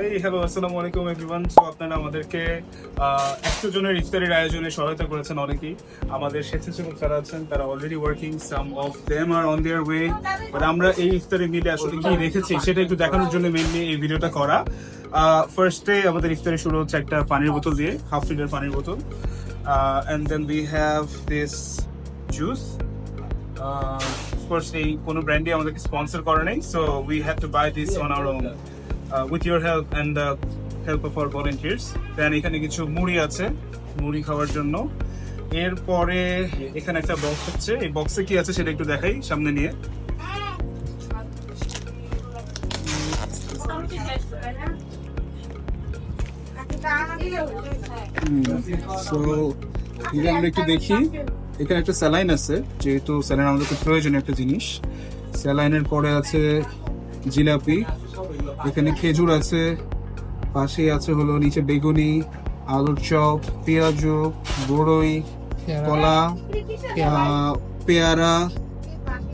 এই হ্যালো আসসালামু আলাইকুম এভরিওয়ান সো আপনারা আমাদেরকে একশো জনের ইফতারের আয়োজনে সহায়তা করেছেন অনেকেই। আমাদের স্বেচ্ছাসেবক যারা আছেন, তারা already working some of them are on their way but আমরা এই ইফতারে মিলে আসলে কি রেখেছি, সেটা একটু দেখানোর জন্য মেনলি এই ভিডিওটা করা। ফার্স্টে আমাদের ইফতারে শুরু হচ্ছে একটা পানির বোতল দিয়ে হাফ লিটার পানির বোতল। And then we have this juice course এই কোনো ব্র্যান্ডই আমাদেরকে স্পন্সর করে নেই so we have to buy this on our own with your help and the help of our volunteers then এখানে কিছু মুড়ি আছে, মুড়ি খাওয়ার জন্য। এরপরে এখানে একটা বক্স হচ্ছে এই বক্সে কি আছে সেটা একটু দেখাই, সামনে নিয়ে। আমরা একটু দেখি। এখানে একটা স্যালাইন আছে, যেহেতু স্যালাইন আমাদের খুব প্রয়োজনীয় একটা জিনিস। স্যালাইনের পরে আছে জিলাপি এখানে খেজুর আছে পাশেই আছে হলো নিচে বেগুনি আলুর চপ পেঁয়াজু বড়ই কলা পেয়ারা।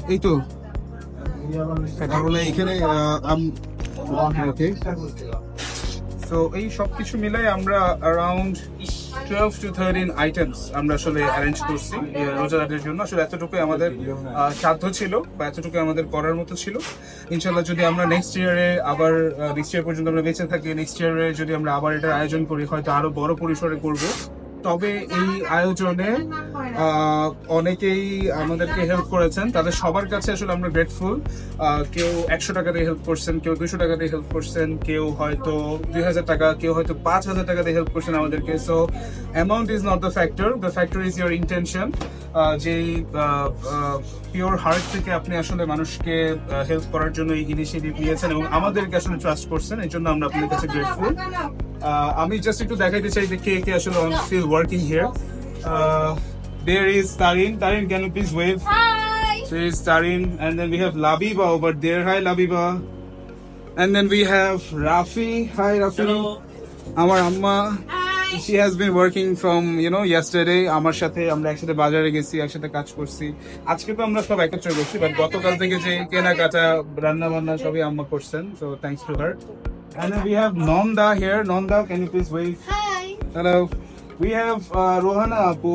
এই তো। তাহলে এখানে ওকে সো এই সব কিছু মিলাই আমরা around twelve to thirteen items আমরা আসলে অ্যারেঞ্জ করছি রোজাদারদের জন্য। আসলে এতটুকুই আমাদের সাধ্য ছিল বা এতটুকু আমাদের করার মতো ছিল। ইনশাল্লাহ যদি আমরা নেক্সট ইয়ারে আবার নেক্সট ইয়ার পর্যন্ত আমরা বেঁচে থাকি নেক্সট ইয়ারে যদি আমরা আবার এটার আয়োজন করি, হয়তো আরও বড় পরিসরে করব। তবে এই আয়োজনে অনেকেই আমাদেরকে হেল্প করেছেন। তাদের সবার কাছে আসলে আমরা গ্রেটফুল কেউ একশো টাকা দিয়ে হেল্প করছেন, কেউ দুশো টাকা দিয়ে হেল্প করছেন, কেউ হয়তো দুই হাজার টাকা, কেউ হয়তো পাঁচ হাজার টাকা দিয়ে হেল্প করছেন আমাদেরকে। So amount is not the factor the factor is your intention যেই পিওর হার্ট থেকে আপনি আসলে মানুষকে হেল্প করার জন্য এই ইনিশিয়েটিভ নিয়েছেন এবং আমাদেরকে আসলে ট্রাস্ট করছেন এই জন্য আমরা আপনাদের কাছে গ্রেটফুল আমি জাস্ট একটু দেখাইতে চাই যে কে কে আসলে still working here there is Tarin Tarin can you please wave Hi. There is Tarin, and then we have Labiba over there. Hi, Labiba. And then we have Rafi. Hi, Rafi. আমার আম্মা Hi. she has been working from you know yesterday আমার সাথে আমরা একসাথে বাজারে গেছি একসাথে কাজ করছি আজকে তো আমরা সব একত্রে করছি বাট গতকাল থেকে যে কেনাকাটা রান্না বান্না সবই আম্মা করছেন so thanks to her and then we have Nonda here Nonda can you please wave Hi. Hello. We have uh, Rohana Apu.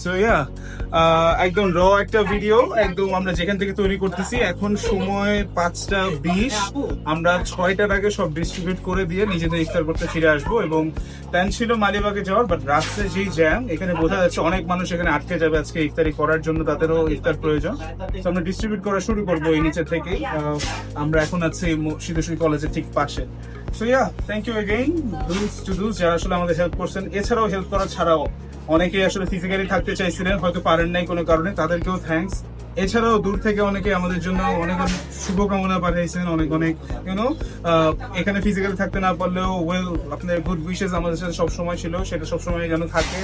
So yeah একদম র একটা ভিডিও একদম আমরা যেখান থেকে তৈরি করতেছি, এখন সময় পাঁচটা বিশ, আমরা ছয়টার আগে সব ডিস্ট্রিবিউট করে দিয়ে নিজেদের ইফতার করতে ফিরে আসব এবং প্ল্যান ছিল মালিবাগে যাওয়ার বাট রাস্তায় যেই জ্যাম এখানে বোঝা যাচ্ছে অনেক মানুষ এখানে আটকে যাবে আজকে ইফতারি করার জন্য, তাদেরও ইফতার প্রয়োজন। তো আমরা ডিস্ট্রিবিউট করা শুরু করব এই নিচে থেকে আমরা এখন আছি সিদ্ধেশ্বরী কলেজের ঠিক পাশে। So yeah thank you again ডুস টু ডুস যারা আসলে আমাদের হেল্প করছেন। এছাড়াও হেল্প করা ছাড়াও অনেকেই আসলে ফিজিক্যালি থাকতে চাইছিলেন, হয়তো পারেন নাই কোনো কারণে, তাদেরকেও থ্যাঙ্কস এছাড়াও দূর থেকে অনেকে আমাদের জন্য অনেক অনেক শুভকামনা পাঠিয়েছেন, অনেক অনেক ইউনো এখানে ফিজিক্যালি থাকতে না পারলেও ওয়েল আপনার গুড উইশেস আমাদের সাথে সবসময় ছিল, সেটা সবসময় যেন থাকে।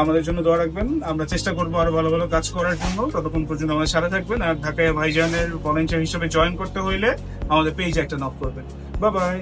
আমাদের জন্য দোয়া রাখবেন। আমরা চেষ্টা করব আরও ভালো ভালো কাজ করার জন্য। ততক্ষণ পর্যন্ত আমাদের সাথে থাকবেন আর ঢাকায় ভাইজানের ভলেন্টিয়ার হিসেবে জয়েন করতে হইলে আমাদের পেজে একটা নক করবেন। Bye bye